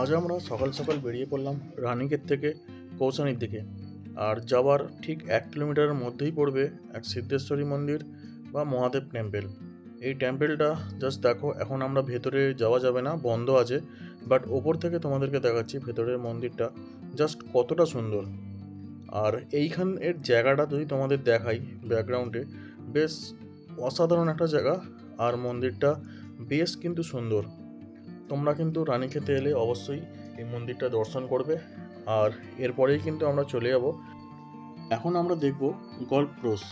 আজ আমরা সকাল সকাল বেরিয়ে পড়লাম রানীক্ষেত থেকে কৌশানির দিকে। আর যাওয়ার ঠিক এক কিলোমিটারের মধ্যেই পড়বে এক সিদ্ধেশ্বরী মন্দির বা মহাদেব টেম্পেল। এই টেম্পেলটা জাস্ট দেখো, এখন আমরা ভেতরে যাওয়া যাবে না, বন্ধ আছে বাট ওপর থেকে তোমাদেরকে দেখাচ্ছি ভেতরের মন্দিরটা জাস্ট কতটা সুন্দর। আর এইখান এর জায়গাটা যদি তোমাদের দেখাই ব্যাকগ্রাউন্ডে বেশ অসাধারণ একটা জায়গা, আর মন্দিরটা বেশ কিন্তু সুন্দর। তোমরা কিন্তু রানীক্ষেতে এলে অবশ্যই এই মন্দিরটা দর্শন করবে। আর এরপরেই কিন্তু আমরা চলে যাব। এখন আমরা দেখব গল্ফ কোর্স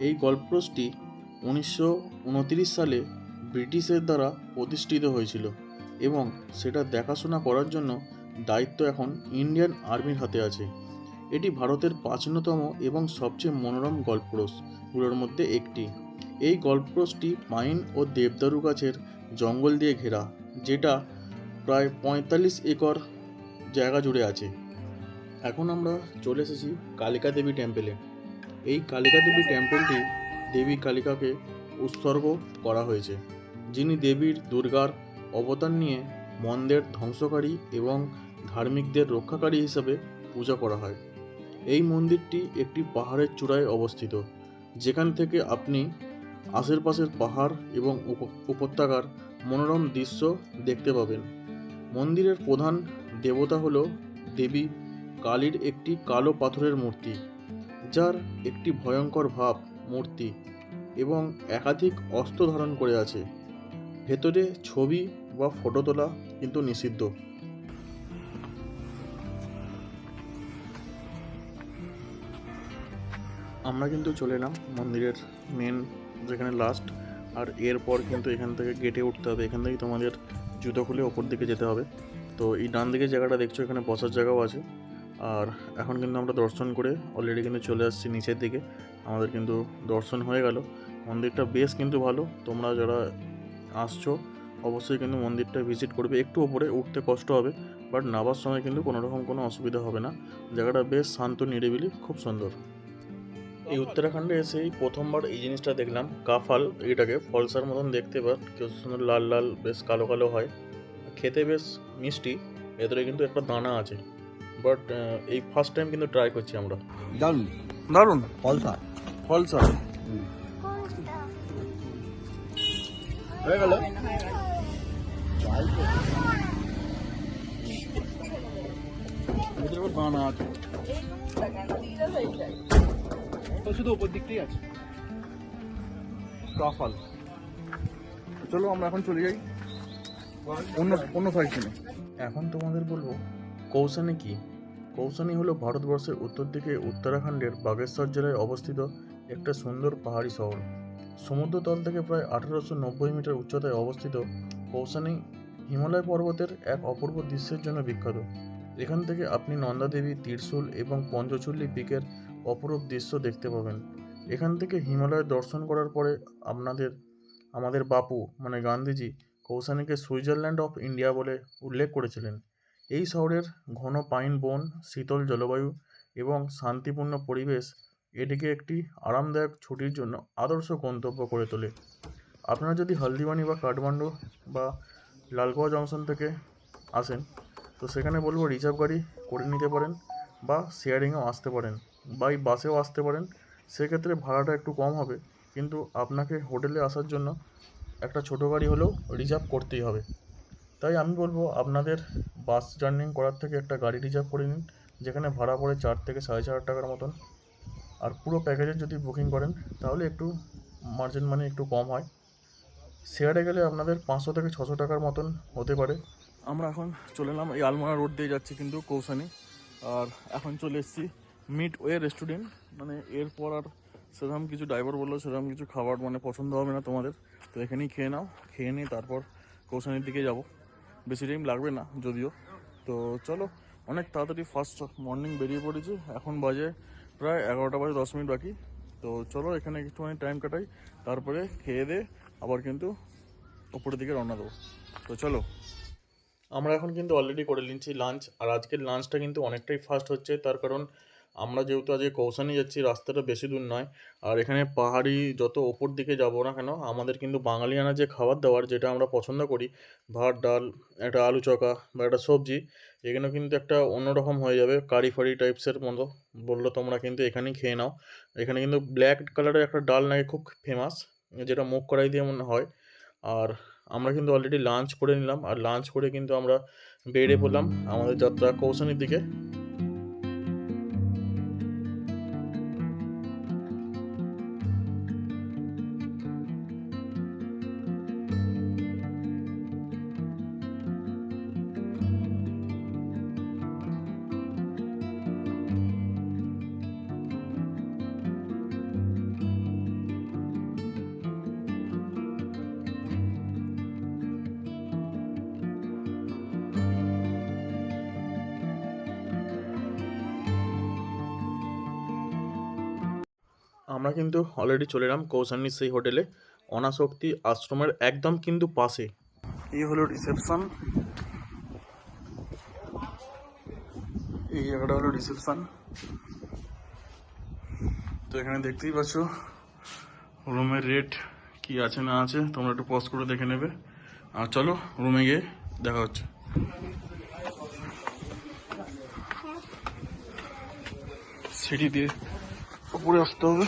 এই গল্ফ কোর্সটি উনিশশো সালে ব্রিটিশের দ্বারা প্রতিষ্ঠিত হয়েছিল এবং সেটা দেখাশোনা করার জন্য দায়িত্ব এখন ইন্ডিয়ান আর্মির হাতে আছে। এটি ভারতের প্রাচীনতম এবং সবচেয়ে মনোরম গল্ফ কোর্সগুলোর মধ্যে একটি। এই গল্ফ কোর্সটি পাইন ও দেবদারু গাছের জঙ্গল দিয়ে ঘেরা। যেটা প্রায় পঁয়তাল্লিশ একর জায়গা জুড়ে আছে। এখন আমরা চলে এসেছি কালিকা দেবী টেম্পেলে এই কালিকা দেবী টেম্পেলটি দেবী কালিকাকে উৎসর্গ করা হয়েছে, যিনি দেবীর দুর্গার অবতার নিয়ে মন্দের ধ্বংসকারী এবং ধার্মিকদের রক্ষাকারী হিসাবে পূজা করা হয়। এই মন্দিরটি একটি পাহাড়ের চূড়ায় অবস্থিত, যেখান থেকে আপনি আশেপাশের পাহাড় এবং উপ- উপত্যকার মনোরম দৃশ্য দেখতে পাবেন। মন্দিরের প্রধান দেবতা হল দেবী কালীর একটি কালো পাথরের মূর্তি, যার একটি ভয়ঙ্কর ভাব মূর্তি এবং একাধিক অস্ত্র ধারণ করে আছে। ভেতরে ছবি বা ফটো তোলা কিন্তু নিষিদ্ধ। আমরা কিন্তু চলে এলাম মন্দিরের মেন যেখানে লাস্ট আর এরপর কিন্তু এখান থেকে গেটে উঠতে হবে। এখান থেকে তোমাদের জুতো খুলে ওপর দিকে যেতে হবে। তো এই ডান দিকে জায়গাটা দেখছ, এখানে বসার জায়গাও আছে। আর এখন কিন্তু আমরা দর্শন করে অলরেডি কিন্তু চলে আসছি নিচের দিকে। আমাদের কিন্তু দর্শন হয়ে গেল। মন্দিরটা বেশ কিন্তু ভালো। তোমরা যারা আসছো, অবশ্যই কিন্তু মন্দিরটা ভিজিট করবে। একটু ওপরে উঠতে কষ্ট হবে বাট নামার সময় কিন্তু কোনো রকম কোনো অসুবিধা হবে না। জায়গাটা বেশ শান্ত, নিরিবিলি, খুব সুন্দর। এই উত্তরাখণ্ডে এসেই প্রথমবার এই জিনিসটা দেখলাম। কাফাল এটাকে ফলসার মতন দেখতে পার কেউ সুন্দর লাল লাল বেশ কালো কালো হয়। খেতে বেশ মিষ্টি ভেতরে কিন্তু একটা দানা আছে। বাট এই ফার্স্ট টাইম কিন্তু ট্রাই করছি আমরা। দারুণ দারুণ। ফলসা ফলসা হয়ে গেল? দানা আছে। শুধু উপর দিকটাই আছে। কাফাল চলো আমরা এখন চলে যাই। অন্য অন্য এখন তোমাদের বলব কৌসানি কি? কৌসানি হলো ভারতবর্ষের উত্তর দিকে উত্তরাখণ্ডের বাগেশ্বর জেলায় অবস্থিত একটা সুন্দর পাহাড়ি শহর। সমুদ্রতল থেকে প্রায় আঠারোশো নব্বই মিটার উচ্চতায় অবস্থিত কৌসানি হিমালয় পর্বতের এক অপূর্ব দৃশ্যের জন্য বিখ্যাত। এখান থেকে আপনি নন্দাদেবী ত্রিশূল এবং পঞ্চচল্লি পিকের অপরূপ দৃশ্য দেখতে পাবেন। এখান থেকে হিমালয় দর্শন করার পরে আপনাদের, আমাদের বাপু মানে গান্ধীজি কৌসানিকে সুইজারল্যান্ড অফ ইন্ডিয়া বলে উল্লেখ করেছিলেন। এই শহরের ঘন পাইন বন, শীতল জলবায়ু এবং শান্তিপূর্ণ পরিবেশ এটিকে একটি আরামদায়ক ছুটির জন্য আদর্শ গন্তব্য করে তোলে। আপনারা যদি হলদিবানি বা কাঠমান্ডু বা লালগোয়া জংশন থেকে আসেন, তো সেখানে বলব রিজার্ভ গাড়ি করে নিতে পারেন বা শেয়ারিংয়েও আসতে পারেন। বা এই বাসেও আসতে পারেন। সেক্ষেত্রে ভাড়াটা একটু কম হবে। কিন্তু আপনাকে হোটেলে আসার জন্য একটা ছোটো গাড়ি হলেও রিজার্ভ করতেই হবে। তাই আমি বলব, আপনাদের বাস জার্নি করার থেকে একটা গাড়ি রিজার্ভ করে নিন, যেখানে ভাড়া পড়ে চার থেকে সাড়ে চার টাকার মতন। আর পুরো প্যাকেজের যদি বুকিং করেন, তাহলে একটু মার্জিন মানি একটু কম হয়। শেয়ারে গেলে আপনাদের পাঁচশো থেকে ছশো টাকার মতন হতে পারে। আমরা এখন চলে এলাম এই আলমোড়া রোড দিয়ে যাচ্ছি কিন্তু কৌশানি। আর এখন চলে এসেছি মিট ওয়ে রেস্টুরেন্ট মানে এরপর আর সেরকম কিছু ড্রাইভার বলল, সেরকম কিছু খাবার মানে পছন্দ হবে না তোমাদের। তো এখানেই খেয়ে নাও, খেয়ে নিয়ে তারপর কৌশানির দিকে যাব। বেশি টাইম লাগবে না যদিও। তো চলো, অনেক তাড়াতাড়ি ফার্স্ট মর্নিং বেরিয়ে পড়েছি। এখন বাজে প্রায় এগারোটা বাজে দশ মিনিট বাকি। তো চলো, এখানে একটুখানি টাইম কাটাই, তারপরে খেয়ে দে আবার কিন্তু উপরের দিকে রওনা দেবো। তো চলো। আমরা এখন কিন্তু অলরেডি করে নিচ্ছি লাঞ্চ আর আজকের লাঞ্চটা কিন্তু অনেকটাই ফাস্ট হচ্ছে। তার কারণ আমরা যেহেতু আজকে কৌশানি যাচ্ছি রাস্তাটা বেশি দূর নয়। আর এখানে পাহাড়ি যত ওপর দিকে যাব না কেন আমাদের কিন্তু বাঙালিয়ানা যে খাবার দাবার যেটা আমরা পছন্দ করি ভাত ডাল একটা আলু চকা বা একটা সবজি এখানে কিন্তু একটা অন্যরকম হয়ে যাবে কারি ফারি টাইপসের মতো। বলল তোমরা কিন্তু এখানেই খেয়ে নাও। এখানে কিন্তু ব্ল্যাক কালারের একটা ডাল নাকি খুব ফেমাস যেটা মুখ কড়াই দিয়ে মনে হয়। আর আমরা কিন্তু অলরেডি লাঞ্চ করে নিলাম। আর লাঞ্চ করে কিন্তু আমরা বেড়ে পড়লাম আমাদের যাত্রা কৌশানির দিকে। আমরা কিন্তু অলরেডি চলে এলাম কৌশানির সেই হোটেলে অনাশক্তি আশ্রমের একদম কিন্তু পাশে। এই হলো রিসেপশন এই জায়গাটা হলো রিসেপশন তো এখানে দেখতেই পাচ্ছ রুমের রেট কি আছে না আছে, তোমরা একটু পজ করে দেখে নেবে। আর চলো রুমে গিয়ে দেখা হচ্ছে। সিঁড়ি দিয়ে উপরে আসতে হবে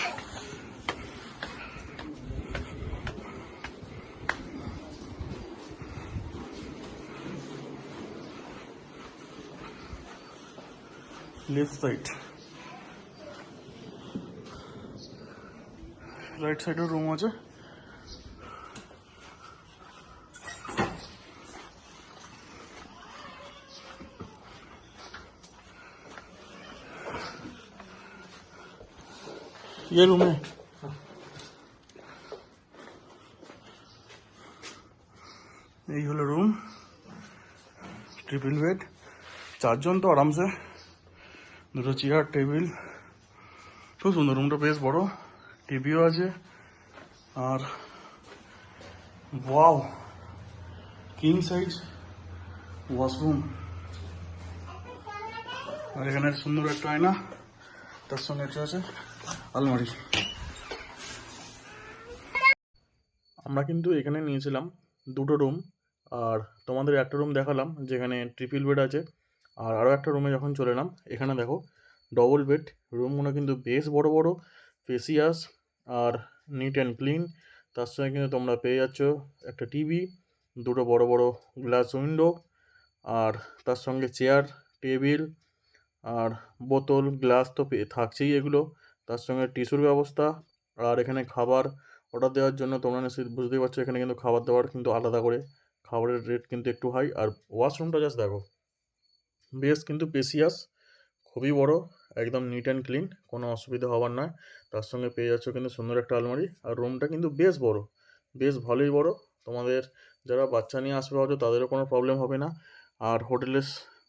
লেফট সাইড রাইট সাইডের রুম আছে। ये रूम है এই হলো রুম ট্রিপল বেড চারজন তো আরামসে দুটো চেয়ার টেবিল খুব সুন্দর রুমটা বেশ বড় টিভিও আছে আর ওয়াও কিং সাইজ ওয়াশরুম আর এখানে সুন্দর একটা আয়না তার সঙ্গে একটা আছে আলমারি আমরা কিন্তু এখানে নিয়েছিলাম দুটো রুম আর তোমাদের একটা রুম দেখালাম, যেখানে ট্রিপল বেড আছে, আর আরও একটা রুমে যখন চলে এলাম, এখানে দেখো ডবল বেড রুমগুলো কিন্তু বেশ বড় বড় ফেসিয়াস আর নিট অ্যান্ড ক্লিন তার সঙ্গে কিন্তু তোমরা পেয়ে যাচ্ছ একটা টিভি দুটো বড় বড় গ্লাস উইন্ডো আর তার সঙ্গে চেয়ার টেবিল আর বোতল গ্লাস তো পে- থাকছেই এগুলো তার সঙ্গে টিস্যুর ব্যবস্থা আর এখানে খাবার অর্ডার দেওয়ার জন্য তোমরা নিশ্চয়ই বুঝতেই পারছ এখানে কিন্তু খাবার দাবার কিন্তু আলাদা করে খাবারের রেট কিন্তু একটু হাই আর ওয়াশরুমটা জাস্ট দেখো, বেশ কিন্তু পেসিয়াস খুবই বড়, একদম নিট অ্যান্ড ক্লিন কোনো অসুবিধা হবার নয়। তার সঙ্গে পেয়ে যাচ্ছ কিন্তু সুন্দর একটা আলমারি আর রুমটা কিন্তু বেশ বড়, বেশ ভালোই বড়। তোমাদের যারা বাচ্চা নিয়ে আসবে হয়তো তাদেরও কোনো প্রবলেম হবে না। আর হোটেলের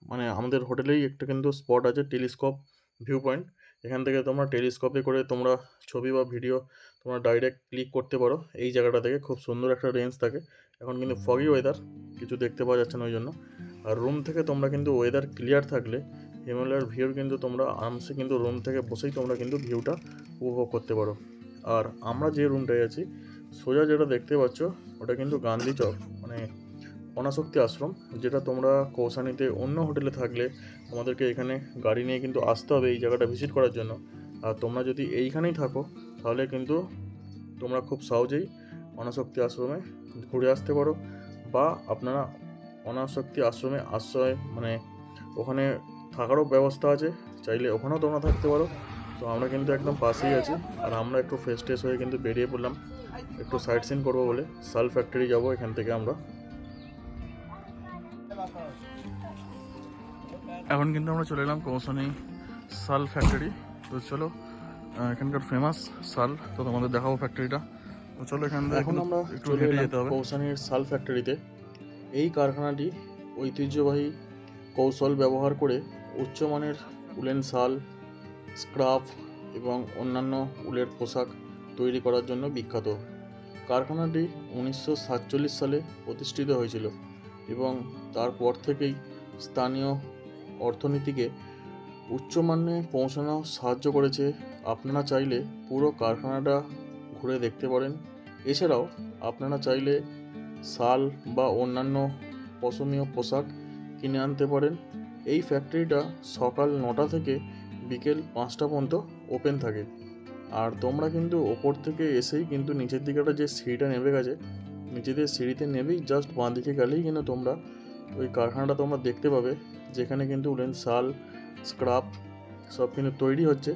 মানে আমাদের হোটেলেই একটা কিন্তু স্পট আছে টেলিস্কোপ ভিউ পয়েন্ট এখান থেকে তোমরা টেলিস্কোপে করে তোমরা ছবি বা ভিডিও তোমরা ডাইরেক্ট ক্লিক করতে পারো। এই জায়গাটা থেকে খুব সুন্দর একটা রেঞ্জ থাকে। এখন কিন্তু ফগি ওয়েদার কিছু দেখতে পাওয়া যাচ্ছে না ওই জন্য আর রুম থেকে তোমরা কিন্তু ওয়েদার ক্লিয়ার থাকলে হিমালয়ের ভিউর কিন্তু তোমরা আরামসে কিন্তু রুম থেকে বসেই তোমরা কিন্তু ভিউটা উপভোগ করতে পারো। আর আমরা যে রুমটায় আছি সোজা যেটা দেখতে পাচ্ছ ওটা কিন্তু গান্ধী চক মানে অনাসক্তি আশ্রম, যেটা তোমরা কৌসানিতে অন্য হোটেলে থাকলে তোমাদেরকে এখানে গাড়ি নিয়ে কিন্তু আসতে হবে এই জায়গাটা ভিজিট করার জন্য। আর তোমরা যদি এইখানেই থাকো, তাহলে কিন্তু তোমরা খুব সহজেই অনাসক্তি আশ্রমে ঘুরে আসতে পারো বা আপনারা অনাসক্তি আশ্রমে আশ্রয় মানে ওখানে থাকারও ব্যবস্থা আছে, চাইলে ওখানেও তোমরা থাকতে পারো। তো আমরা কিন্তু একদম পাশেই আছি আর আমরা একটু ফ্রেশ ট্রেশ হয়ে কিন্তু বেরিয়ে পড়লাম। একটু সাইট সিন করব বলে সাল ফ্যাক্টরি যাব এখান থেকে আমরা। এখন কিন্তু আমরা চলে এলাম কৌশনী সাল ফ্যাক্টরি তো চলো এখানকার ফেমাস সাল তো তোমাদের দেখাবো ফ্যাক্টরিটা তো চলো এখান থেকে এখন আমরা একটু হেঁটে যেতে হবে। কৌশানীর সাল ফ্যাক্টরিতে এই কারখানাটি ঐতিহ্যবাহী কৌশল ব্যবহার করে উচ্চমানের উলেন শাল স্ক্রাফ এবং অন্যান্য উলের পোশাক তৈরি করার জন্য বিখ্যাত। কারখানাটি উনিশশো সাতচল্লিশ সালে প্রতিষ্ঠিত হয়েছিল এবং তারপর থেকেই স্থানীয় অর্থনীতিকে উচ্চমান্যে পৌঁছানো সাহায্য করেছে। আপনারা চাইলে পুরো কারখানাটা ঘুরে দেখতে পারেন। এছাড়াও আপনারা চাইলে শাল বা অন্যান্য পশমীয় পোশাক কিনে আনতে পারেন। এই ফ্যাক্টরিটা সকাল নটা থেকে বিকেল পাঁচটা পর্যন্ত ওপেন থাকে। আর তোমরা কিন্তু ওপর থেকে এসেই কিন্তু নিচের দিকে যে সিঁড়িটা নেমে গেছে নিচেদের সিঁড়িতে নেবেই জাস্ট বাঁ দিকে গেলেই কিন্তু তোমরা ওই কারখানাটা তোমরা দেখতে পাবে যেখানে কিন্তু উলেন শাল স্ক্রাব সব কিন্তু তৈরি হচ্ছে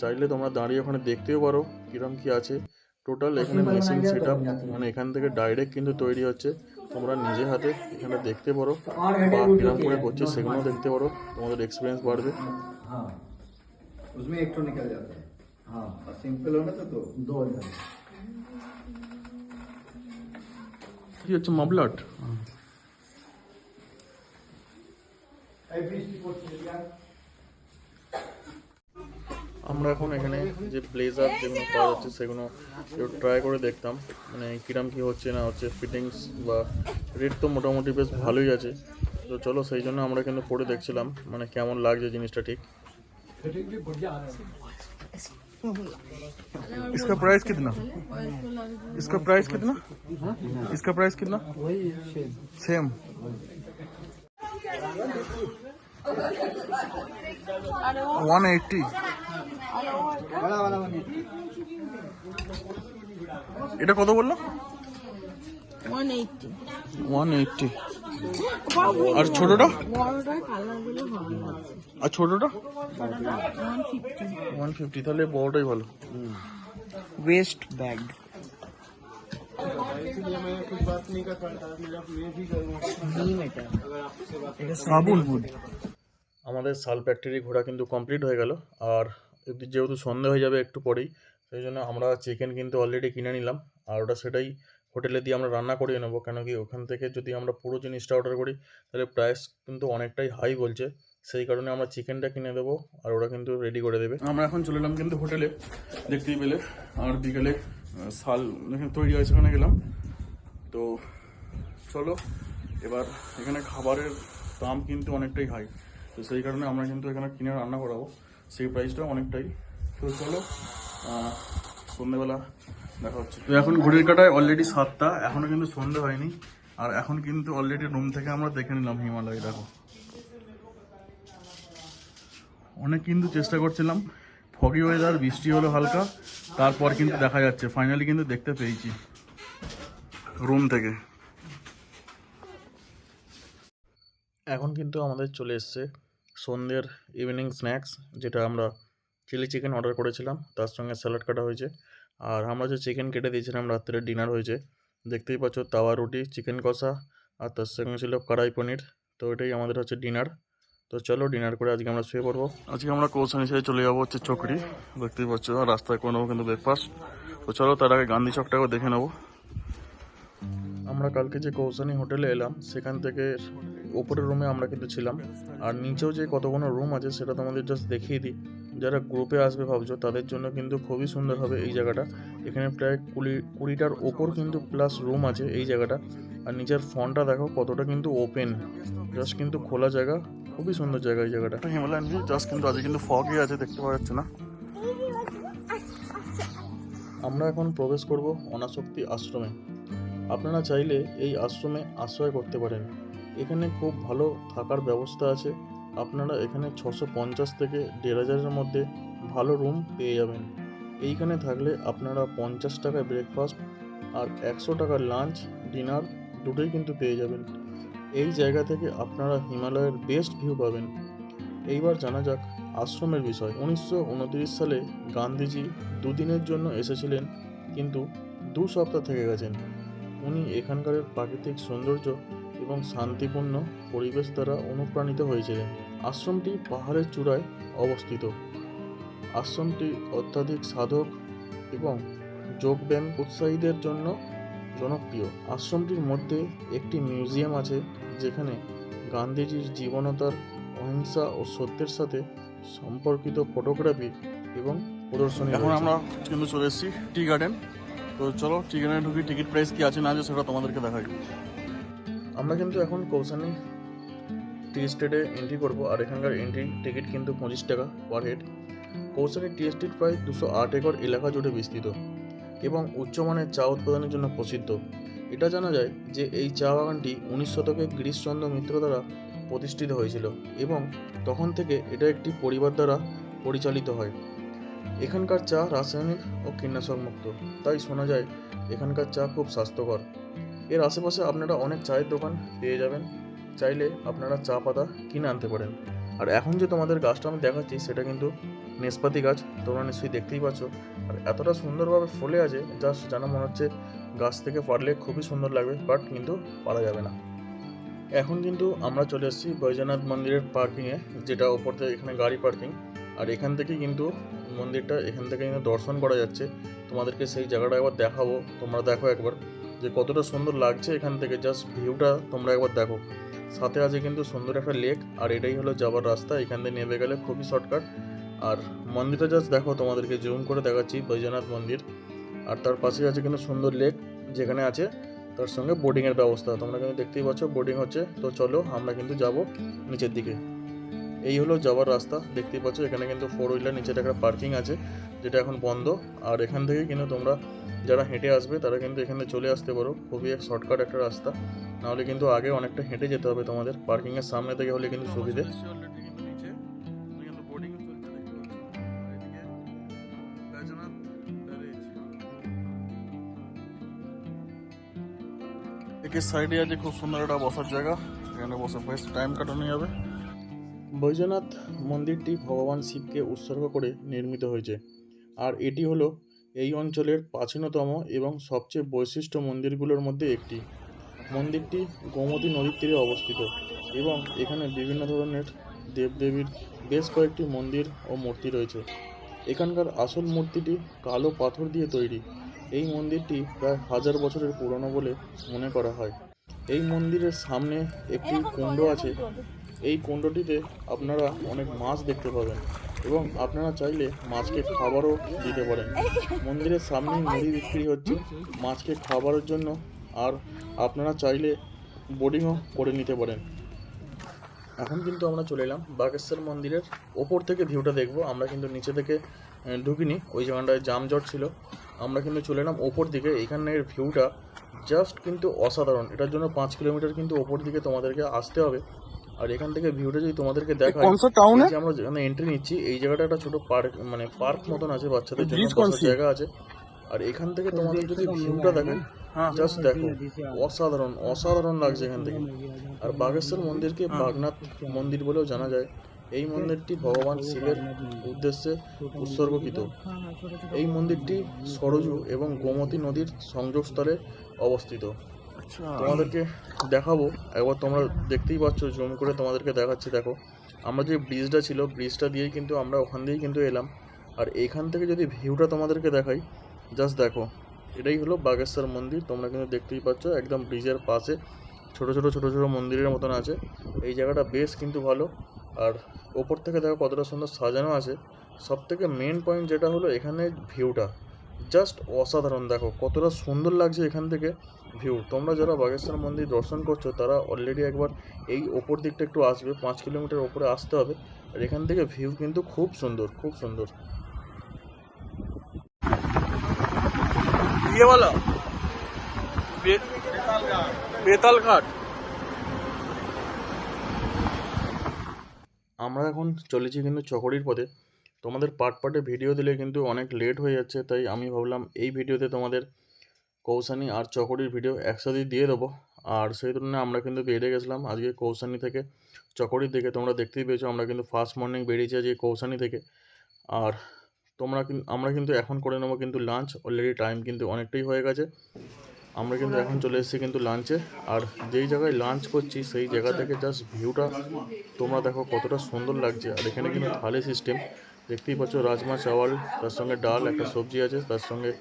চাইলে তোমরা দাঁড়িয়ে ওখানে দেখতেও পারো কীরকম কী আছে টোটাল এখানে মেশিন সেট মানে এখান থেকে ডাইরেক্ট কিন্তু তৈরি হচ্ছে তোমরা নিজে হাতে এখানে দেখতে পারো বা কিরম করে করছে সেগুলোও দেখতে পারো তোমাদের এক্সপিরিয়েন্স বাড়বে हाँ उसमें एक तो निकल जाता है हाँ और सिंपल होना तो दो दो इधर কি হচ্ছে মাবলাট আমরা এখন এখানে যে ব্লেজার যেগুলো পাওয়া যাচ্ছে সেগুলো একটু ট্রাই করে দেখতাম মানে কিরম কি হচ্ছে না হচ্ছে ফিটিংস বা রেট তো মোটামুটি বেশ ভালোই আছে তো চলো সেই জন্য আমরা কিন্তু পরে দেখছিলাম মানে কেমন লাগছে জিনিসটা ঠিক इसका प्राइस कितना इसका प्राइस कितना इसका प्राइस कितना सेम ওয়ান এইটটি এটা কত বলল? আর ছোটটা? আর ছোটটা? ওয়ান ফিফটি তাহলে বড়টাই ভালো। ওয়েস্ট ব্যাগ আমাদের শাল ফ্যাক্টরি ঘোরা কিন্তু কমপ্লিট হয়ে গেল। আর যেহেতু সন্ধে হয়ে যাবে একটু পরেই, সেই জন্য আমরা চিকেন কিন্তু অলরেডি কিনে নিলাম। আর ওটা সেটাই হোটেলে দিয়ে আমরা রান্না করিয়ে নেব। কেন কি ওখান থেকে যদি আমরা পুরো জিনিসটা অর্ডার করি, তাহলে প্রাইস কিন্তু অনেকটাই হাই বলছে। সেই কারণে আমরা চিকেনটা কিনে দেবো, আর ওরা কিন্তু রেডি করে দেবে। আমরা এখন চলে এলাম কিন্তু হোটেলে, দেখতেই পেলে। আর বিকেলে শাল যেখানে তৈরি হয় সেখানে গেলাম। তো চলো, এবার এখানে খাবারের দাম কিন্তু অনেকটাই হাই তো সেই কারণে আমরা কিন্তু এখানে কিনে রান্না করাবো। সেই প্রাইসটা অনেকটাই। তো চলো সন্ধ্যেবেলা দেখা হচ্ছে। তো এখন ঘড়ির কাটায় অলরেডি সাতটা। এখনও কিন্তু সন্ধে হয়নি। আর এখন কিন্তু অলরেডি রুম থেকে আমরা দেখে নিলাম হিমালয়, দেখো। অনেক কিন্তু চেষ্টা করছিলাম। ফগি ওয়েদার বৃষ্টি হলো হালকা তারপর কিন্তু দেখা যাচ্ছে ফাইনালি কিন্তু দেখতে পেয়েছি। রুম থেকে। এখন কিন্তু আমাদের চলে এসছে সন্ধ্যের ইভিনিং স্ন্যাক্স যেটা আমরা চিলি চিকেন অর্ডার করেছিলাম তার সঙ্গে স্যালাড কাটা হয়েছে। আর আমরা যে চিকেন কেটে দিয়েছিলাম রাত্রে ডিনার হয়েছে। দেখতেই পাচ্ছ তাওয়া রুটি চিকেন কষা আর তার সঙ্গে ছিল কড়াই পনির তো এটাই আমাদের হচ্ছে ডিনার তো চলো ডিনার করে আজকে আমরা শুয়ে পড়ব। আজকে আমরা কৌশানি ছেড়ে চলে যাব হচ্ছে চকরি। দেখতেই পাচ্ছ রাস্তায় কোনো কিন্তু ব্রেকফাস্ট তো চলো তার আগে গান্ধী চকটাকে দেখে নেব। আমরা কালকে যে কৌসানি হোটেলে এলাম সেখান থেকে ওপরের রুমে আমরা কিন্তু ছিলাম। আর নিচেও যে কতগুলো রুম আছে সেটা তোমাদের জাস্ট দেখিয়ে দিই। যারা গ্রুপে আসবে ভাবছ তাদের জন্য কিন্তু খুবই সুন্দর হবে এই জায়গাটা। এখানে প্রায় কুড়ি কুড়িটার ওপর কিন্তু প্লাস রুম আছে এই জায়গাটা। আর নিচের ফ্রন্টটা দেখো কতটা কিন্তু ওপেন জাস্ট কিন্তু খোলা জায়গা। খুবই সুন্দর জায়গা এই জায়গাটা। হিমালয়ান ভিউ জাস্ট কিন্তু আজকে কিন্তু ফগই আছে দেখতে পাওয়া যাচ্ছে না। আমরা এখন প্রবেশ করব অনাসক্তি আশ্রমে। আপনারা চাইলে এই আশ্রমে আশ্রয় করতে পারেন। এখানে খুব ভালো থাকার ব্যবস্থা আছে। আপনারা এখানে ছশো পঞ্চাশ থেকে দেড় হাজারের মধ্যে ভালো রুম পেয়ে যাবেন। এইখানে থাকলে আপনারা পঞ্চাশ টাকায় ব্রেকফাস্ট আর একশো টাকার লাঞ্চ ডিনার দুটোই কিন্তু পেয়ে যাবেন। এই জায়গা থেকে আপনারা হিমালয়ের বেস্ট ভিউ পাবেন। এইবার জানা যাক আশ্রমের বিষয়। উনিশশো উনত্রিশ সালে গান্ধীজি দুদিনের জন্য এসেছিলেন, কিন্তু দু সপ্তাহ থেকে গেছেন। উনি এখানকার প্রাকৃতিক সৌন্দর্য এবং শান্তিপূর্ণ পরিবেশ দ্বারা অনুপ্রাণিত হয়েছিলেন। আশ্রমটি পাহাড়ের চূড়ায় অবস্থিত। আশ্রমটি অত্যাধিক সাধক এবং যোগব্যায়াম উৎসাহীদের জন্য জনপ্রিয়। আশ্রমটির মধ্যে একটি মিউজিয়াম আছে যেখানে গান্ধীজির জীবনতার অহিংসা ও সত্যের সাথে সম্পর্কিত ফটোগ্রাফি এবং প্রদর্শনী এখন আমরা কিন্তু চলে এসেছি টি গার্ডেন। তো চলো টি গার্ডেনে ঢুকি টিকিট প্রাইস কি আছে না আছে সেটা তোমাদেরকে দেখাই। আমরা কিন্তু এখন কৌশানি টি স্টেটে এন্ট্রি করব আর এখানকার এন্ট্রি টিকিট কিন্তু পঁচিশ টাকা per head Kausani tea estate প্রায় দুশো আট একর এলাকা জুড়ে বিস্তৃত এবং উচ্চমানের চা উৎপাদনের জন্য প্রসিদ্ধ। এটা জানা যায় যে এই চা বাগানটি উনিশ শতকে গিরিশচন্দ্র মিত্র দ্বারা প্রতিষ্ঠিত হয়েছিল এবং তখন থেকে এটা একটি পরিবার দ্বারা পরিচালিত হয়। এখানকার চা রাসায়নিক ও কীটনাশক মুক্ত তাই শোনা যায় এখানকার চা খুব স্বাস্থ্যকর। এর আশেপাশে আপনারা অনেক চায়ের দোকান পেয়ে যাবেন, চাইলে আপনারা চা পাতা কিনে আনতে পারেন। আর এখন যে তোমাদের গাছটা আমি দেখাচ্ছি, সেটা কিন্তু নেসপাতি গাছ, তোমরা নিশ্চয়ই দেখতেই পাচ্ছ। আর এতটা সুন্দরভাবে ফলে আছে, জাস্ট যেন মনে হচ্ছে গাছ থেকে পারলে খুবই সুন্দর লাগবে বাট কিন্তু পারা যাবে না। এখন কিন্তু আমরা চলে এসেছি বৈজনাথ মন্দিরের পার্কিংয়ে যেটা ওপর থেকে এখানে গাড়ি পার্কিং আর এখান থেকে কিন্তু মন্দিরটা, এখান থেকে কিন্তু দর্শন করা যাচ্ছে। তোমাদেরকে সেই জায়গাটা একবার দেখাবো, তোমরা দেখো একবার, যে কতটা সুন্দর লাগছে এখান থেকে জাস্ট ভিউটা তোমরা একবার দেখো। সাথে আছে কিন্তু সুন্দর একটা লেক আর এটাই হলো যাবার রাস্তা, এখান থেকে নেমে গেলে খুবই শর্টকাট আর মন্দিরটা জাস্ট দেখো, তোমাদেরকে জুম করে দেখাচ্ছি বৈজনাথ মন্দির। আর তার পাশে আছে কিন্তু সুন্দর লেক যেখানে আছে তার সঙ্গে বোটিংয়ের ব্যবস্থা। তোমরা কিন্তু দেখতেই পাচ্ছ বোটিং হচ্ছে। তো চলো আমরা কিন্তু যাব নিচের দিকে। এই হলো যাওয়ার রাস্তা। দেখতেই পাচ্ছ এখানে কিন্তু ফোর হুইলার নিচের একটা পার্কিং আছে, যেটা এখন বন্ধ। আর এখান থেকে কিন্তু তোমরা যারা হেঁটে আসবে, তারা কিন্তু এখানে চলে আসতে পারো। খুবই এক শর্টকাট একটা রাস্তা। নাহলে কিন্তু আগে অনেকটা হেঁটে যেতে হবে তোমাদের। পার্কিংয়ের সামনে থেকে হলে কিন্তু সুবিধে। একের সাইডে আছে, খুব সুন্দর একটা বসার জায়গা। এখানে বসে বেশ টাইম কাটানো যাবে। বৈজনাথ মন্দিরটি ভগবান শিবকে উৎসর্গ করে নির্মিত হয়েছে। আর এটি হলো এই অঞ্চলের প্রাচীনতম এবং সবচেয়ে বৈশিষ্ট্য মন্দিরগুলোর মধ্যে একটি। মন্দিরটি গোমতী নদীর তীরে অবস্থিত এবং এখানে বিভিন্ন ধরনের দেবদেবীর বেশ কয়েকটি মন্দির ও মূর্তি রয়েছে। এখানকার আসল মূর্তিটি কালো পাথর দিয়ে তৈরি। এই মন্দিরটি প্রায় হাজার বছরের পুরনো বলে মনে করা হয়। এই মন্দিরের সামনে একটি কুণ্ড আছে। এই কুণ্ডটিতে আপনারা অনেক মাছ দেখতে পাবেন এবং আপনারা চাইলে মাছকে খাবারও দিতে পারেন। মন্দিরের সামনে মুড়ি বিক্রি হচ্ছে। মাছকে খাবারের জন্য আর আপনারা চাইলে বোর্ডিংও করে নিতে পারেন। এখন কিন্তু আমরা চলে এলাম বাগেশ্বর মন্দিরের ওপর থেকে ভিউটা দেখব। আমরা কিন্তু নিচে থেকে ঢুকিনি। ওই জায়গাটায় জামজট ছিল। আমরা কিন্তু চলে এলাম ওপর দিকে। এখানের ভিউটা জাস্ট কিন্তু অসাধারণ। এটার জন্য পাঁচ কিলোমিটার কিন্তু ওপর দিকে তোমাদেরকে আসতে হবে। আর এখান থেকে ভিউটা যদি তোমাদেরকে দেখায় যে আমরা যেখানে এন্ট্রি নিচ্ছি এই জায়গাটা একটা ছোট পার্ক মানে পার্ক মতন আছে বাচ্চাদের জন্য? জায়গা আছে। আর এখান থেকে তোমাদের যদি ভিউটা দেখেন জাস্ট দেখো অসাধারণ অসাধারণ লাগছে এখান থেকে। আর বাগেশ্বর মন্দিরকে বাগনাথ মন্দির বলেও জানা যায়। এই মন্দিরটি ভগবান শিবের উদ্দেশ্যে উৎসর্গকৃত। এই মন্দিরটি সরজু এবং গোমতী নদীর সংযোগস্থলে অবস্থিত। তোমাদেরকে দেখাবো। একবার তোমরা দেখতেই পাচ্ছ, জুম করে তোমাদেরকে দেখাচ্ছি, দেখো। আমরা যে ব্রিজটা ছিল, ব্রিজটা দিয়েই কিন্তু আমরা ওখান দিয়েই কিন্তু এলাম। আর এখান থেকে যদি ভিউটা তোমাদেরকে দেখাই জাস্ট দেখো, এটাই হলো বাগেশ্বর মন্দির। তোমরা কিন্তু দেখতেই পাচ্ছ, একদম ব্রিজের পাশে ছোট ছোট ছোট ছোট মন্দিরের মতন আছে। এই জায়গাটা বেশ কিন্তু ভালো। আর ওপর থেকে দেখো কতটা সুন্দর সাজানো আছে। সব থেকে মেন পয়েন্ট যেটা হলো এখানে ভিউটা জাস্ট অসাধারণ দেখো, কতটা সুন্দর লাগছে এখান থেকে ভিউ তোমরা যারা বাগেশ্বর মন্দির দর্শন করছ, তারা অলরেডি একবার এই ওপর দিকটা একটু আসবে, পাঁচ কিলোমিটার ওপরে আসতে হবে। আর এখান থেকে ভিউ কিন্তু খুব সুন্দর খুব সুন্দর। ইয়ে বেতাল ঘাট। আমরা এখন চলেছি কিন্তু চকরির পথে। তোমাদের পার্ট পার্টে ভিডিও দিলে কিন্তু অনেক লেট হয়ে যাচ্ছে, তাই আমি ভাবলাম এই ভিডিওতে তোমাদের কৌশানি আর চকরির ভিডিও একসাথেই দিয়ে দেবো। আর সেই তুলনায় আমরা কিন্তু বেরিয়ে গেছিলাম আজকে কৌশানি থেকে চকরির দিকে। তোমরা দেখতেই পেয়েছ আমরা কিন্তু ফার্স্ট মর্নিং বেরিয়েছি আজকে কৌশানি থেকে। আর তোমরা আমরা কিন্তু এখন করে নেব কিন্তু লাঞ্চ অলরেডি টাইম কিন্তু অনেকটাই হয়ে গেছে। আমরা কিন্তু এখন চলে এসেছি কিন্তু লাঞ্চে আর যেই জায়গায় লাঞ্চ করছি, সেই জায়গা থেকে জাস্ট ভিউটা তোমরা দেখো কতটা সুন্দর লাগছে। আর এখানে কিন্তু থালি সিস্টেম দেখতেই পাচ্ছ রাজমা চাওয়াল, তার সঙ্গে ডাল, একটা সবজি আছে, তার সঙ্গে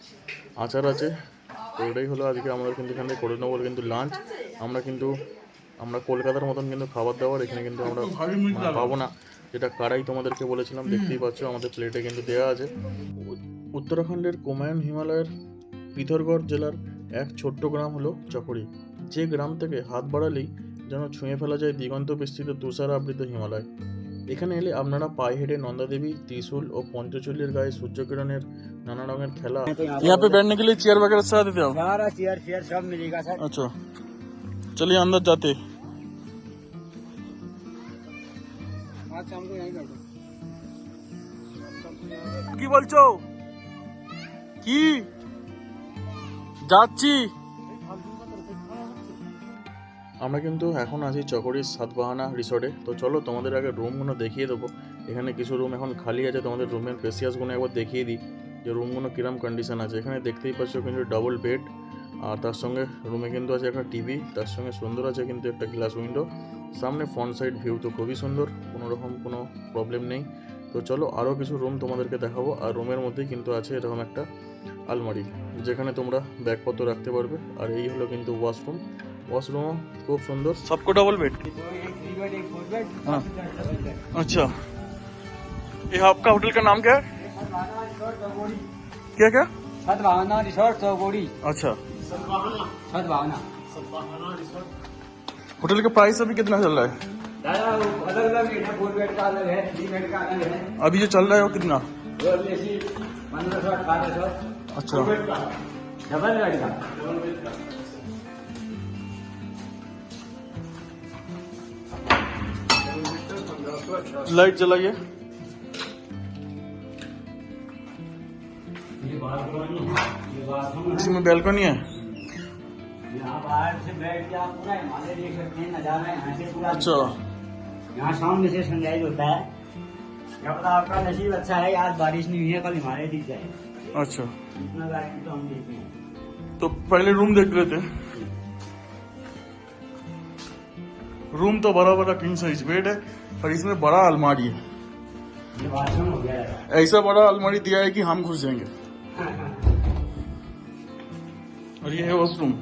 আচার আছে। তো এটাই হলো আজকে আমরা কিন্তু এখানে করে নেব কিন্তু লাঞ্চ আমরা কিন্তু, আমরা কলকাতার মতন কিন্তু খাবার দাবার এখানে কিন্তু আমরা মানে পাবো না। যেটা কারাই তোমাদেরকে বলেছিলাম, দেখতেই পাচ্ছ আমাদের প্লেটে কিন্তু দেওয়া আছে। উত্তরাখণ্ডের কুমায়ুন হিমালয়ের পিথরগড় জেলার এক ছোট্ট গ্রাম হলো চকরি যে গ্রাম থেকে হাত বাড়ালেই যেন ছুঁয়ে ফেলা যায় দিগন্ত বিস্তৃত তুষার আবৃত হিমালয় এখানে এলে আপনারা পায়ে হেঁটে নন্দাদেবী ত্রিশূল ও পঞ্চচল্লির গায়ে সূর্যকিরণের নানা রঙের খেলা यहाँ पे बैठने के लिए चेयर वगैरह साथ देते आप सारा चेयर चेयर सब मिलेगा सर अच्छा चलिए अंदर जाते आज शाम को यहीं बैठो কি বলছো কি যাচ্ছি। আমরা কিন্তু এখন আছি চকরির সাতবাহানা রিসর্টে তো চলো তোমাদের আগে রুমগুলো দেখিয়ে দেবো। এখানে কিছু রুম এখন খালি আছে, তোমাদের রুমের পেসিয়াসগুলো একবার দেখিয়ে দিই। যে রুমগুলো কিরম কন্ডিশন আছে। এখানে দেখতেই পাচ্ছ কিন্তু ডাবল বেড আর তার সঙ্গে রুমে কিন্তু আছে একটা টিভি তার সঙ্গে সুন্দর আছে কিন্তু একটা গ্লাস উইন্ডো সামনে ফ্রন্ট সাইড ভিউ তো খুবই সুন্দর, কোনো রকম কোনো প্রবলেম নেই। তো চলো আরও কিছু রুম তোমাদেরকে দেখাবো, আর রুমের মধ্যেই কিন্তু আছে এরকম একটা আলমারি যেখানে তোমরা ব্যাগপত্র রাখতে পারবে আর এই হলো কিন্তু ওয়াশরুম ওয়াশরুমও খুব সুন্দর सबको डबल बेड हाँ अच्छा ये आपका होटल का नाम क्या है क्या क्या सदभावना रिसोर्ट चौगोड़ी अच्छा सदभावना होटल का प्राइस अभी कितना चल रहा है दादा अलग अलग रेट है फोर बेड का अलग है थ्री बेड का अलग है अभी जो चल रहा है वो कितना दो एसी पंद्रह सौ अठारह सौ अच्छा। डबल गाड़ी का लाइट चला गया इसमें बैल्कनी है? अच्छा। यहाँ सामने से सनराइज होता है क्या पता आपका नसीब अच्छा। है आज बारिश नहीं हुई है कल हिमालय दिख जाए अच्छा। तो पहले रूम देख लेते रूम तो बड़ा बड़ा किंग साइज़ बेड है और इसमें बड़ा अलमारी है। ये बाथरूम हो गया है। ऐसा बड़ा अलमारी दिया है कि हम घुस जाएँगे। और ये है वॉशरूम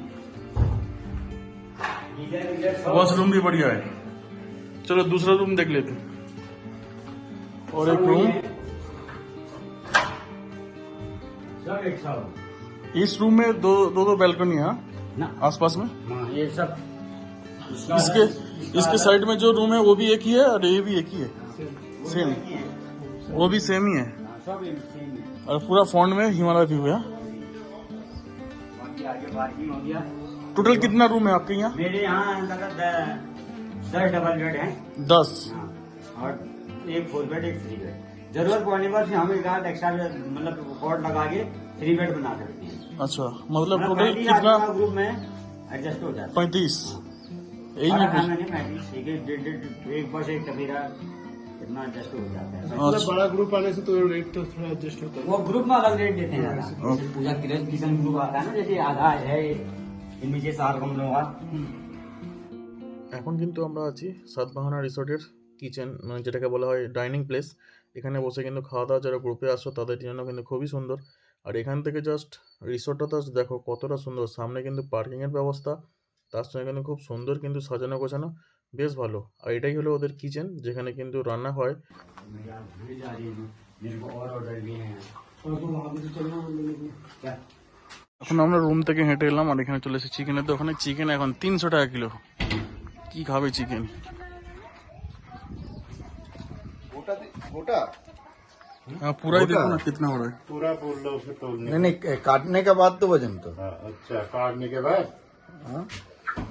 वॉशरूम भी बढ़िया है। चलो दूसरा रूम देख लेते और एक रूम सब एक सब इस रूम में दो दो दो बैल्कनी है हाँ? ना। आसपास में? हाँ ये सब इसके इसके साइड में जो रूम है वो भी एक ही है और ये भी एक ही है? सेम वो भी सेम ही है? हाँ, और पूरा फ्रंट में हिमालय व्यू है हो? टोटल कितना रूम है आपके यहाँ? मेरे यहाँ दस डबल बेड है। दस। और एक फोर बेड एक थ्री बेड ज़रूरत पड़ने पर हम एक एक्स्ट्रा मतलब कॉर्ड लगा के थ्री बेड बना सकते हैं अच्छा मतलब मतलब टोटल 35 कितना आदमी का ग्रुप में एडजस्ट हो जाता है पैंतीस यही और में खाना कुछ नहीं पैंतीस एक एक डेढ़ डेढ़ एक बस एक तबेरा इतना एडजस्ट हो जाता है अच्छा बड़ा ग्रुप आने से तो रेट तो थोड़ा एडजस्ट होता है वो ग्रुप में अलग रेट देते हैं दादा। जैसे पूजा किरण किशन ग्रुप आता है ना जैसे आधा है ये नीचे चार कमरों का এখন কিন্তু আমরা আছি সাতবাহানা রিসর্টের কিচেন মানে যেটাকে বলা হয় ডাইনিং প্লেস এখানে বসে কিন্তু খাওয়া দাওয়া যারা গ্রুপে আসছো তাদের জন্য কিন্তু খুবই সুন্দর আর এখান থেকে জাস্ট রিসোর্টটা জাস্ট দেখো কতটা সুন্দর। সামনে কিন্তু পার্কিংয়ের ব্যবস্থা তার সঙ্গে কিন্তু খুব সুন্দর কিন্তু সাজানো গোছানো বেশ ভালো। আর এটাই হলো ওদের কিচেন যেখানে কিন্তু রান্না হয়। এখন আমরা রুম থেকে হেঁটে এলাম আর এখানে চলে এসেছি চিকেনের দোকানে। চিকেন এখন তিনশো টাকা কিলো। কি খাবে চিকেন গোটা? हाँ पूरा ही देखो ना कितना हो रहा है। पूरा बोल लो उसको तोड़ने नहीं नहीं काटने के बाद तो वज़न तो। हाँ, अच्छा काटने के बाद?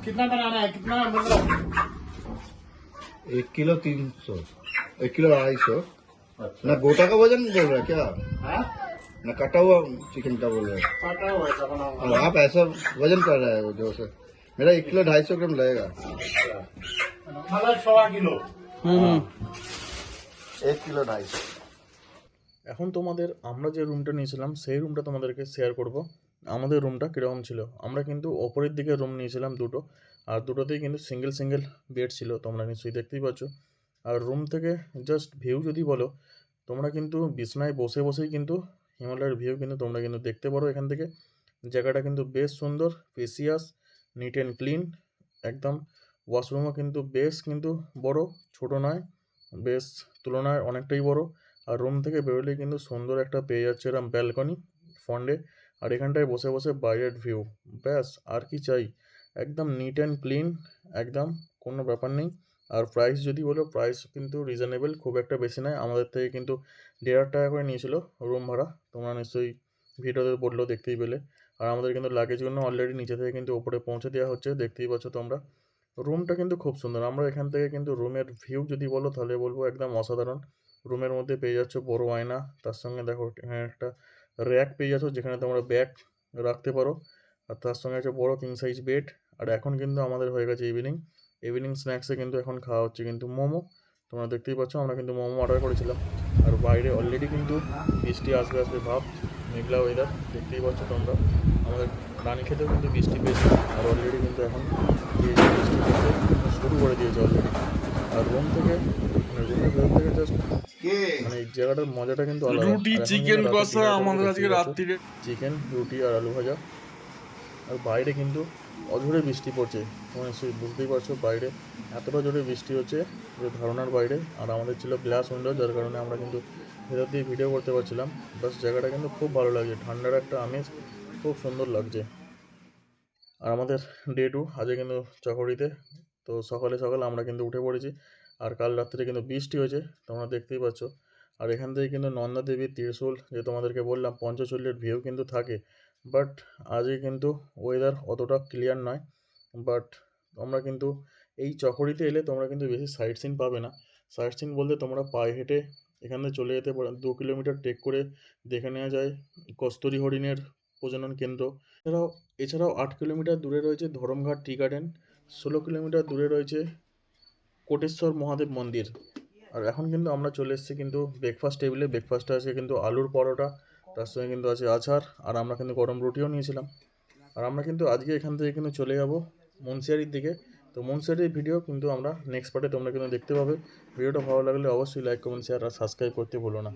कितना बनाना है? कितना मतलब? एक किलो तीन सौ। एक किलो अढ़ाई सौ। अच्छा। ना गोटा का वज़न बोल रहा है क्या? हाँ? ना कटा हुआ चिकन का बोल रहा है? हुआ और आप ऐसा वज़न कर रहे हो जो से। मेरा एक किलो ढाई सौ ग्राम लगेगा। मतलब सवा किलो। हम्म हम्म। एक किलो ढाई सौ। এখন তোমাদের, আমরা যে রুমটা নিয়েছিলাম, সেই রুমটা তোমাদেরকে শেয়ার করব। আমাদের রুমটা কীরকম ছিল? আমরা কিন্তু ওপরের দিকে রুম নিয়েছিলাম দুটো, আর দুটোতেই কিন্তু সিঙ্গেল সিঙ্গেল বেড ছিল। তোমরা নিশ্চয়ই দেখতেই পাচ্ছ। আর রুম থেকে জাস্ট ভিউ যদি বলো, তোমরা কিন্তু বিছনায় বসে, বসেই কিন্তু হিমালয়ের ভিউ কিন্তু তোমরা কিন্তু দেখতে পারো এখান থেকে। জায়গাটা কিন্তু বেশ সুন্দর পেসিয়াস নিট অ্যান্ড ক্লিন একদম। ওয়াশরুমও কিন্তু বেশ কিন্তু বড়, ছোট নয়, বেশ তুলনায় অনেকটাই বড়। আর রুম থেকে বেরোলেই কিন্তু সুন্দর একটা পেয়ে যাচ্ছে এরম ব্যালকনি ফন্ডে আর এখানটায় বসে বসে বাইরের ভিউ ব্যাস, আর কি চাই? একদম নিট অ্যান্ড ক্লিন একদম, কোনো ব্যাপার নেই। আর প্রাইস যদি বলো প্রাইস কিন্তু রিজনেবল খুব একটা বেশি নয়। আমাদের থেকে কিন্তু দেড় হাজার টাকা করে নিয়েছিল রুম ভাড়া। তোমরা নিশ্চয়ই ভিডিওতে বললেও দেখতেই পেলে। আর আমাদের কিন্তু লাগেজগুলো অলরেডি নিচে থেকে কিন্তু ওপরে পৌঁছে দেওয়া হচ্ছে, দেখতেই পাচ্ছ তোমরা। রুমটা কিন্তু খুব সুন্দর। আমরা এখান থেকে কিন্তু রুমের ভিউ যদি বলো, তাহলে বলব একদম অসাধারণ। রুমের মধ্যে পেয়ে যাচ্ছ বড় আয়না। তার সঙ্গে দেখো, এখানে একটা র্যাক পেয়ে যাচ্ছ যেখানে তোমরা ব্যাগ রাখতে পারো। আর তার সঙ্গে একটা বড় কিং সাইজ বেড আর এখন কিন্তু আমাদের হয়ে গেছে ইভিনিং ইভিনিং স্ন্যাক্সে কিন্তু এখন খাওয়া হচ্ছে কিন্তু মোমো। তোমরা দেখতেই পাচ্ছ, আমরা কিন্তু মোমো অর্ডার করেছিলাম। আর বাইরে অলরেডি কিন্তু বৃষ্টি আসবে আসবে ভাব, মেঘলা ওয়েদার দেখতেই পাচ্ছ তোমরা। আমাদের রানী খেতেও কিন্তু বৃষ্টি পেয়েছে। আর অলরেডি কিন্তু এখন বৃষ্টি শুরু করে দিয়েছে অলরেডি আর রুম থেকে মানে রুমের ভেতর থেকে জাস্ট মানে এই জায়গাটার মজাটা কিন্তু আলাদা। রুটি চিকেন কষা আমাদের আজকে রাত্রিরে। চিকেন রুটি আর আলু ভাজা। আর বাইরে কিন্তু অঝরে বৃষ্টি পড়ছে। তোমরা নিশ্চয়ই বুঝতেই পারছ বাইরে এতটা জোরে বৃষ্টি হচ্ছে যে ধারণার বাইরে। আর আমাদের ছিল গ্লাস উইন্ডো যার কারণে আমরা কিন্তু ভেতর দিয়ে ভিডিও করতে পারছিলাম। বাস জায়গাটা কিন্তু খুব ভালো লাগছে ঠান্ডার একটা আমেজ খুব সুন্দর লাগছে। আর আমাদের ডে টু আজকে কিন্তু চকরিতে তো সকালে সকালে আমরা কিন্তু উঠে পড়েছি। আর কাল রাত্রে কিন্তু বৃষ্টি হয়েছে, তোমরা দেখতেই পাচ্ছ। আর এখান থেকে কিন্তু নন্দা দেবীর ত্রিশূল, যে তোমাদেরকে বললাম পঞ্চশল্যের ভিউ কিন্তু থাকে। বাট আজকে কিন্তু ওয়েদার অতটা ক্লিয়ার নয়। বাট তোমরা কিন্তু এই চকরিতে এলে তোমরা কিন্তু বেশি সাইট সিন পাবে না। সাইট সিন বলতে তোমরা পায়ে হেঁটে এখান থেকে চলে যেতে পারো। দু কিলোমিটার ট্রেক করে দেখে নেওয়া যায় কস্তুরী হরিণের প্রজনন কেন্দ্র। এছাড়াও এছাড়াও আট কিলোমিটার দূরে রয়েছে ধরমঘাট টি গার্ডেন ষোলো কিলোমিটার দূরে রয়েছে কোটেশ্বর মহাদেব মন্দির। আর এখন কিন্তু আমরা চলে এসেছি কিন্তু ব্রেকফাস্ট টেবিলে ব্রেকফাস্টে আছে কিন্তু আলুর পরোটা, তার সঙ্গে কিন্তু আছে আচার, আর আমরা কিন্তু গরম রুটিও নিয়েছিলাম। আর আমরা কিন্তু আজকে এখান থেকে কিন্তু চলে যাব মুন্সিয়ারির দিকে। তো মুন্সিয়ারির ভিডিও কিন্তু আমরা নেক্সট পার্টে তোমরা কিন্তু দেখতে পাবে। ভিডিওটা ভালো লাগলে অবশ্যই লাইক কমেন্ট শেয়ার আর সাবস্ক্রাইব করতে ভুলো না।